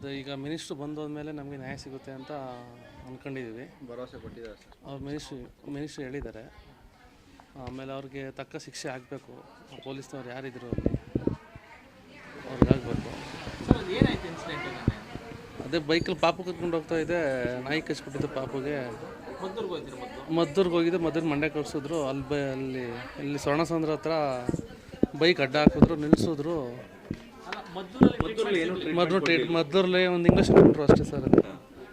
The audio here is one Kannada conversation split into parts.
ಅದು ಈಗ ಮಿನಿಸ್ಟ್ರು ಬಂದೋದ್ಮೇಲೆ ನಮಗೆ ನ್ಯಾಯ ಸಿಗುತ್ತೆ ಅಂತ ಅಂದ್ಕೊಂಡಿದ್ದೀವಿ ಭರವಸೆ ಕೊಟ್ಟಿದ್ದಾರೆ ಸರ್. ಅವ್ರು ಮಿನಿಸ್ಟ್ರು ಮಿನಿಸ್ಟ್ರು ಹೇಳಿದ್ದಾರೆ. ಆಮೇಲೆ ಅವ್ರಿಗೆ ತಕ್ಕ ಶಿಕ್ಷೆ ಆಗಬೇಕು. ಪೊಲೀಸ್ನವ್ರು ಯಾರಿದ್ರು ಅಲ್ಲಿ ಅವ್ರಿಗಾಗಬೇಕು ಸರ್ ಅದು ಏನಾಯ್ತು ಇನ್ಸಿಡೆಂಟ್ ಅದೇ ಬೈಕಲ್ಲಿ ಪಾಪು ಕರ್ಕೊಂಡು ಹೋಗ್ತಾ ಇದೆ. ನಾಯಿ ಕಚ್ಬಿಟ್ಟಿದ್ದು ಪಾಪುಗೆ. ಮದ್ದೂರ್ಗೆ ಹೋಗಿದ್ದೆ ಮತ್ತು ಮದ್ದೂರ್ಗೆ ಹೋಗಿದ್ದು ಮದ್ದೂರು ಮಂಡ್ಯ ಕಳ್ಸಿದ್ರು. ಅಲ್ಲಿ ಬ ಅಲ್ಲಿ ಇಲ್ಲಿ ಸ್ವರ್ಣಸಂದ್ರ ಹತ್ರ ಬೈಕ್ ಅಡ್ಡ ಹಾಕಿದ್ರು ನಿಲ್ಲಿಸಿದ್ರು ಮದ್ರು ಟ್ರೀಟ್ ಮದ್ದೂರಲ್ಲಿ ಒಂದು ಇಂಗ್ಲೀಷ್ ಕೊಟ್ಟರು ಅಷ್ಟೇ ಸರ್ ಅದು.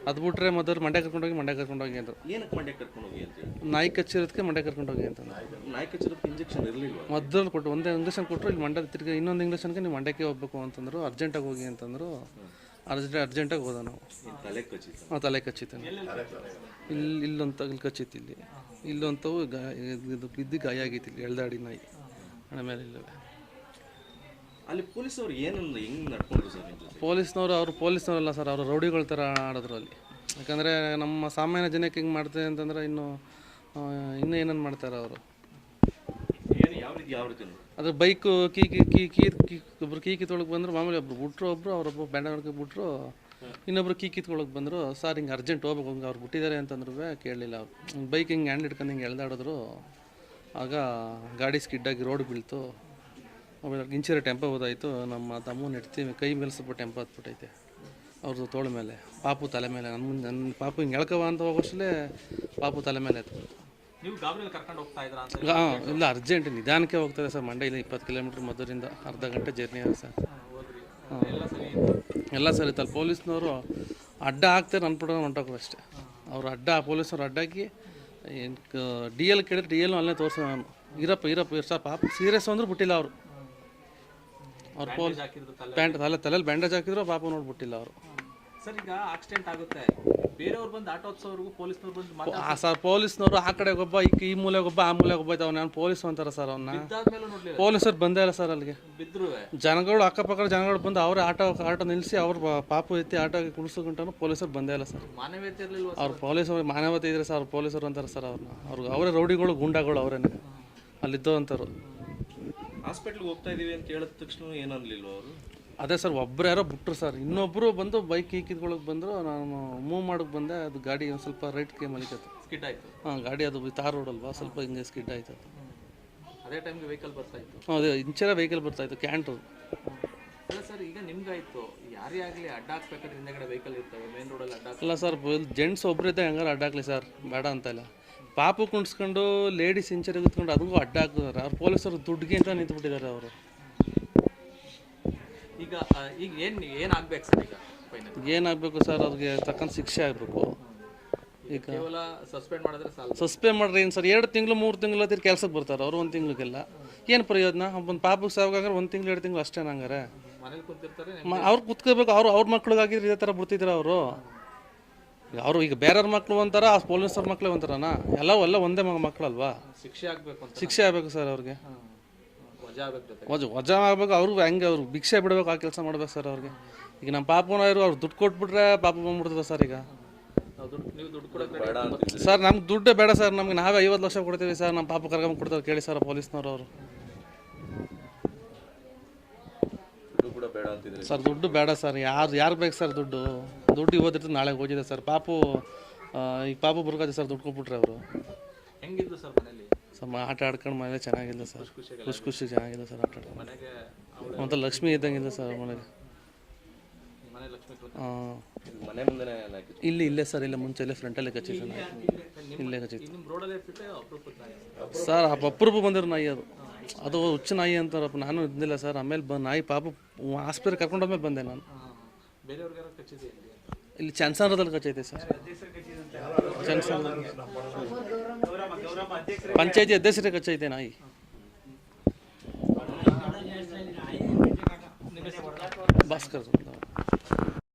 ಅದು ಬಿಟ್ರೆ ಮದ್ದೂರು ಮಂಡ್ಯ ಕರ್ಕೊಂಡೋಗಿ ಮಂಡ್ಯ ಕರ್ಕೊಂಡೋಗಿ ಅಂದರು. ಏನಕ್ಕೆ ಮಂಡ್ಯ ಕರ್ಕೊಂಡು ಹೋಗಿ ಅಂತ ಹೇಳಿ ನಾಯಿ ಕಚ್ಚಿರೋದಕ್ಕೆ ಮಂಡ್ಯ ಕರ್ಕೊಂಡೋಗಿ ಅಂತ ನಾಯಿ ಕಚ್ಚಿರೋದಕ್ಕೆ ಇಂಜೆಕ್ಷನ್ ಇರಲಿಲ್ಲ ಮದ್ದೂರಲ್ಲಿ ಕೊಟ್ಟು ಒಂದೇ ಇಂಜೆಕ್ಷನ್ ಕೊಟ್ಟರು ಇಲ್ಲಿ ಮಂಡ್ಯ ತಿರ್ಗಿ ಇನ್ನೊಂದು ಇಂಗ್ಲೀಷನ್ಗೆ ನೀವು ಮಂಡ್ಯಕ್ಕೆ ಹೋಗ್ಬೇಕು ಅಂತಂದ್ರು ಅರ್ಜೆಂಟಾಗಿ ಹೋಗಿ ಅಂತಂದ್ರು ಅರ್ಜೆಂಟ್ ಅರ್ಜೆಂಟಾಗಿ ಹೋದ ನಾವು. ತಲೆ ಕಚ್ಚಿತ್ತು. ಹಾಂ ತಲೆ ಕಚ್ಚಿತ್ತು ಇಲ್ಲಿ ಇಲ್ಲೊಂತ ಇಲ್ಲಿ ಕಚ್ಚಿತ್ತು ಇಲ್ಲಿ. ಇಲ್ಲೊಂತವು ಗಾಯ ಇದು ಬಿದ್ದು ಗಾಯ ಆಗೈತಿ ಇಲ್ಲಿ ಎಳ್ದಾಡಿ ನಾಯಿ. ಹಣ ಮೇಲೆ ಇಲ್ಲವೇ. ಅಲ್ಲಿ ಪೊಲೀಸವ್ರು ಏನು ಹೆಂಗ್ ನಡ್ಕೊಂಡ್ರು ಸರ್ ಜೊತೆ? ಪೊಲೀಸ್ನವರು ಅವರು ಪೊಲೀಸ್ನವರಲ್ಲ ಸರ್ ಅವರು ರೌಡಿಗಳ ಥರ ಆಡಿದ್ರು ಅಲ್ಲಿ ಯಾಕಂದರೆ ನಮ್ಮ ಸಾಮಾನ್ಯ ಜನಕ್ಕೆ ಹಿಂಗೆ ಮಾಡ್ತಾರೆ ಅಂತಂದ್ರೆ ಇನ್ನು ಆ, ಇನ್ನೂ ಏನೇನು ಮಾಡ್ತಾರೆ ಅವರು? ಏನು ಯಾವ ರೀತಿ ಯಾವ ರೀತಿ ಅದ್ರ bike key key key key key ಒಬ್ರು ಕೀ ಕಿತ್ಕೊಳಕ್ಕೆ ಬಂದರು ಮಾಮೂಲಿ ಒಬ್ರು ಬಿಟ್ರು ಒಬ್ರು ಅವ್ರೊಬ್ಬ ಬ್ಯಾಂಡ್ ಹೊಡ್ಕೊ ಬಿಟ್ರು ಇನ್ನೊಬ್ರು ಕೀ ಕಿತ್ಕೊಳಕ್ಕೆ ಬಂದರು ಸರ್ ಹಿಂಗೆ ಅರ್ಜೆಂಟ್ ಹೋಗ್ಬೇಕು ಹಂಗೆ ಅವ್ರು ಬಿಟ್ಟಿದ್ದಾರೆ ಅಂತಂದ್ರು ಕೇಳಲಿಲ್ಲ ಅವ್ರು. ಬೈಕ್ ಹಿಂಗೆ ಹ್ಯಾಂಡ್ ಹಿಡ್ಕೊಂಡು ಹಿಂಗೆ ಎಳ್ದಾಡಿದ್ರು ಆಗ ಗಾಡಿ ಸ್ಕಿಡ್ಡಾಗಿ ರೋಡ್ ಬೀಳ್ತು. ಆಮೇಲೆ ಇಂಚಿರ ಟೆಂಪ ಹೋದಾಯಿತು ನಮ್ಮ ತಮ್ಮನ ನೆಡ್ತೀವಿ ಕೈ ಮೇಲೆ ಸ್ವಲ್ಪ ಟೆಂಪೋ ಹತ್ಬಿಟ್ಟೈತೆ. ಅವ್ರದ್ದು ತೋಳ ಮೇಲೆ ಪಾಪು ತಲೆ ಮೇಲೆ. ನನ್ನ ಮುಂದೆ ನನ್ನ ಪಾಪು ಹಿಂಗೆ ಎಳ್ಕವ ಅಂತ ಹೋಗೋಷ್ಟಲೇ ಪಾಪು ತಲೆ ಮೇಲೆ ಎತ್ಬಿಟ್ಟು ನೀವು ಗಾಬರಿಯಲ್ಲಿ ಕರ್ಕೊಂಡು ಹೋಗ್ತಾ ಇದ್ರಾ ಅಂತ ಹಾಂ ಇಲ್ಲ ಅರ್ಜೆಂಟ್ ನಿಧಾನಕ್ಕೆ ಹೋಗ್ತಾರೆ ಸರ್. ಮಂಡ್ಯ ಇಲ್ಲ ಇಪ್ಪತ್ತು ಕಿಲೋಮೀಟ್ರ್ ಮದ್ದೂರಿಂದ ಅರ್ಧ ಗಂಟೆ ಜರ್ನಿ ಇದೆ ಸರ್. ಹೋದ್ರಿ. ಎಲ್ಲ ಸರಿ ಇತ್ತು. ಎಲ್ಲ ಸರಿ ಇತ್ತಲ್ಲ ಪೊಲೀಸ್ನವರು ಅಡ್ಡ ಹಾಕ್ತಾರೆ ಅನ್ಬಿಡೋ ಹೊಂಟೋಗ್ರು ಅಷ್ಟೇ. ಅವ್ರು ಅಡ್ಡ ಪೊಲೀಸ್ನವ್ರು ಅಡ್ಡಾಕಿ ಡಿ ಎಲ್ ಕೇಳಿದ್ರೆ ಡಿ ಎಲ್ ಅಲ್ಲೇ ತೋರಿಸ ನಾನು. ಇರಪ್ಪ ಇರಪ್ಪ ಇರ್ಸಪ್ಪ ಪಾಪ ಸೀರಿಯಸ್ ಅಂದ್ರೆ ಬಿಟ್ಟಿಲ್ಲ ಅವರು. ಅವ್ರು ಪೋಲ್ ಪ್ಯಾಂಟ್ ತಲೆ ತಲೆಯಲ್ಲಿ ಬ್ಯಾಂಡೇಜ್ ಹಾಕಿದ್ರು ಪಾಪ ನೋಡ್ಬಿಟ್ಟಿಲ್ಲ ಅವರು. ಸರ್ ಈಗ ಆಕ್ಸಿಡೆಂಟ್ ಆಗುತ್ತೆ. ಬೇರೆಯವ್ರು ಬಂದು ಆಟೋ ಪೊಲೀಸ್ನವ್ರು ಬಂದು ಸರ್ ಪೊಲೀಸ್ನವರು ಆ ಕಡೆಗೆ ಒಬ್ಬ ಈ ಈ ಮೂಲೆಗೆ ಒಬ್ಬ ಆ ಮೂಲೆಗೆ ಒಬ್ಬ ಇದ್ದಾವೆ ನಾನು ಪೊಲೀಸ್ ಅಂತಾರ ಸರ್ ಅವನ್ನ ಇದಾದ್ಮೇಲೂ ನೋಡ್ಲಿಲ್ಲ. ಪೊಲೀಸರು ಬಂದೇ ಇಲ್ಲ ಸರ್ ಅಲ್ಲಿಗೆ. ಬಿದ್ರು ಜನಗಳು ಅಕ್ಕಪಕ್ಕ ಜನಗಳು ಬಂದು ಅವರೇ ಆಟೋ ಆಟೋ ನಿಲ್ಲಿಸಿ ಅವ್ರ ಪಾಪು ಎತ್ತಿ ಆಟೋ ಕುಡಿಸ್ಕೊಂಡ್ರು ಪೊಲೀಸರು ಬಂದೇ ಇಲ್ಲ ಸರ್. ಮಾನವೀಯತೆ ಇರ್ಲಿಲ್ವಾ ಅವ್ರ ಪೊಲೀಸರು ಮಾನವತೆ ಇದ್ರೆ ಸರ್ ಅವ್ರು ಪೊಲೀಸರು ಅಂತಾರೆ ಸರ್ ಅವ್ರನ್ನ. ಅವ್ರಿಗೆ ಅವರೇ ರೌಡಿಗಳು ಗುಂಡಾಗಳು ಅವರೇನೆ. ಅಲ್ಲಿದ್ದೋ ಅಂತಾರೆ. ಹಾಸ್ಪಿಟ್ಲ್ಗೆ ಹೋಗ್ತಾ ಇದೀವಿ ಅಂತ ಹೇಳಿದ ತಕ್ಷಣ ಏನನ್ಲಿಲ್ವ ಅವರು? ಅದೇ ಸರ್ ಒಬ್ರು ಯಾರೋ ಬಿಟ್ರು ಸರ್. ಇನ್ನೊಬ್ಬರು ಬಂದು ಬೈಕ್ ಈಕಿದ್ಕೊಳಕ್ಕೆ ಬಂದರು ನಾನು ಮೂವ್ ಮಾಡಕ್ಕೆ ಬಂದೆ ಅದು ಗಾಡಿ ಒಂದು ಸ್ವಲ್ಪ ರೈಟ್ಗೆ ಮಲಿಕತ್ತು ಸ್ಕಿಟ್ ಆಯ್ತು. ಹಾಂ ಗಾಡಿ ಅದು ತಾರ್ ರೋಡ್ ಅಲ್ವಾ ಸ್ವಲ್ಪ ಹಿಂಗೆ ಸ್ಕಿಡ್ ಆಯ್ತು ಅದು ಅದೇ ಟೈಮ್ಗೆ ವೆಹಿಕಲ್ ಬರ್ತಾ ಇತ್ತು. ಹ್ಮ್, ಅದೇ ಇಂಚರ ವೆಹಿಕಲ್ ಬರ್ತಾಯಿತ್ತು ಕ್ಯಾಂಟ್ರು ಅಲ್ಲ ಸರ್ ಈಗ ನಿಮ್ಗಾಯ್ತು. ಯಾರೇ ಆಗಲಿ ಅಡ್ಡ ಹಾಕ್ಬೇಕಾದ್ರೆ ಹಿಂದೆಗಡೆ ವೆಹಿಕಲ್ ಇರ್ತವೆ ಮೇನ್ ರೋಡಲ್ಲಿ ಅಡ್ಡ ಹಾಕ್- ಅಲ್ಲ ಸರ್ ಜೆಂಟ್ಸ್ ಒಬ್ರಿದ್ದೆ ಹೆಂಗಾರ ಅಡ್ಡಾಕ್ಲಿ ಸರ್ ಬೇಡ ಅಂತ ಇಲ್ಲ. ಪಾಪು ಕುಣಿಸ್ಕೊಂಡು ಲೇಡೀಸ್ ಇಂಚರಿಗೆ ಕುತ್ಕೊಂಡು ಅದಕ್ಕೂ ಅಡ್ಡ ಹಾಕಿದಾರೆ ಅವ್ರು ಪೊಲೀಸರು ದುಡ್ಡಿಗೆ ಅಂತ ನಿಂತ್ಬಿಟ್ಟಿದ್ದಾರೆ ಅವರು. ಈಗ ಈಗ ಏನು ಏನಾಗಬೇಕು ಸರ್ ಈಗ ಏನಾಗಬೇಕು ಸರ್ ಅವ್ರಿಗೆ ತಕ್ಕಂಥ ಶಿಕ್ಷೆ ಆಗಬೇಕು. ಈಗ ಕೇವಲ ಸಸ್ಪೆಂಡ್ ಮಾಡಿದ್ರೆ ಸಸ್ಪೆಂಡ್ ಮಾಡಿದ್ರೆ ಏನು ಸರ್ ಎರಡು ತಿಂಗಳು ಮೂರು ತಿಂಗಳು ಅದ್ರ ಕೆಲ್ಸಕ್ಕೆ ಬರ್ತಾರೆ ಅವ್ರು ಒಂದು ತಿಂಗಳಿಗೆಲ್ಲ. ಏನು ಪ್ರಯೋಜನ? ಒಂದು ಪಾಪಕ್ಕೆ ಸಾವಾಗಾದ್ರೆ ಒಂದು ತಿಂಗಳು ಎರಡು ತಿಂಗಳು ಅಷ್ಟೇ ನಂಗಾರೆ ಅವ್ರು ಕುತ್ಕೋಬೇಕು ಅವ್ರು ಅವ್ರ ಮಕ್ಳಿಗಾಗಿದ್ರೆ ಇದೇ ಥರ ಬಿಡ್ತಿದ್ರು ಅವರು. ಅವರು ಈಗ ಬೇರೆಯವ್ರ ಮಕ್ಳು ಒಂಥರ ಆ ಪೊಲೀಸರ ಮಕ್ಕಳು ಒಂಥರನಾ? ಎಲ್ಲ ಎಲ್ಲ ಒಂದೇ ಮಗ ಮಕ್ಕಳಲ್ವಾ ಶಿಕ್ಷೆ ಆಗ್ಬೇಕು ಅಂತ ಶಿಕ್ಷೆ ಆಗಬೇಕು ಸರ್ ಅವ್ರಿಗೆ. ವಜಾ ವಜ ವಜಾ ಆಗ್ಬೇಕು ಅವ್ರಿಗೆ ಹೆಂಗೆ ಅವ್ರು ಭಿಕ್ಷೆ ಬಿಡ್ಬೇಕು ಆ ಕೆಲಸ ಮಾಡ್ಬೇಕು ಸರ್ ಅವ್ರಿಗೆ. ಈಗ ನಮ್ಮ ಪಾಪನವರು ಅವ್ರು ದುಡ್ಡು ಕೊಟ್ಬಿಟ್ರೆ ಪಾಪ ಬಂದ್ಬಿಡ್ತದೆ ಸರ್ ಈಗ. ಸರ್ ನಮ್ಗೆ ದುಡ್ಡೇ ಬೇಡ ಸರ್ ನಮ್ಗೆ ನಾವೇ ಐವತ್ತು ಲಕ್ಷ ಕೊಡ್ತೀವಿ ಸರ್ ನಮ್ಮ ಪಾಪ ಕರ್ಕೊಂಡು ಕೊಡ್ತಾರೆ ಕೇಳಿ ಸರ್ ಪೊಲೀಸ್ನವ್ರು ಅವರು. ಬೇಡ ಅಂತಿದ್ರೆ? ಸರ್ ದುಡ್ಡು ಬೇಡ ಸರ್. ಯಾರು ಯಾರು ಬೇಕು ಸರ್ ದುಡ್ಡು? ದುಡ್ಡು ಇವತ್ತಿರ್ತದೆ ನಾಳೆ ಹೋಗಿದೆ ಸರ್. ಪಾಪು ಈಗ ಪಾಪು ಬರ್ಕೋದೆ ಸರ್ ದುಡ್ಡು ಕೊಟ್ಬಿಟ್ರೆ ಅವರು. ಹೆಂಗಿದ್ದು ಸರ್ ಮನೇಲಿ? ಸರ್ ಆಟ ಆಡ್ಕೊಂಡು ಮನೆ ಚೆನ್ನಾಗಿಲ್ಲ ಸರ್. ಖುಷಿ ಖುಷಿ ಚೆನ್ನಾಗಿಲ್ಲ ಸರ್ ಆಟ ಆಡ್ಕೊಂಡು ಮನೆಗೆ ಮತ್ತು ಲಕ್ಷ್ಮಿ ಇದ್ದಂಗಿಲ್ಲ ಸರ್ ಮನೆಗೆ. ಮನೆ ಇಲ್ಲಿ ಇಲ್ಲೇ ಸರ್ ಇಲ್ಲ ಮುಂಚೆ ಇಲ್ಲೇ ಫ್ರಂಟಲ್ಲೇ ಕಚ್ಚಿತ್ತು. ಇಲ್ಲೇ ಕಚ್ಚಿತ್ತು ಸರ್ ಅಪರೂಪ ಬಂದಿರೋ ನಾಯಿ ಅದು. ಅದು ಹುಚ್ಚು ನಾಯಿ ಅಂತಾರಪ್ಪ ನಾನು ಇದ್ದಿಲ್ಲ ಸರ್. ಆಮೇಲೆ ಬ ನಾಯಿ ಪಾಪ ಆಸ್ಪತ್ರೆ ಕರ್ಕೊಂಡೋದ್ಮೇಲೆ ಬಂದೆ ನಾನು. ಇಲ್ಲಿ? ಚನ್ಸಾನದಲ್ಲಿ ಕಚ್ಚೈತೆ ಸರ್. ಚನ್ಸಾನ ಪಂಚಾಯತಿ ಅಧ್ಯಕ್ಷರೇ ಕಚ್ಚೈತೆ ನಾಯಿ. ಭಾಸ್ಕರ್.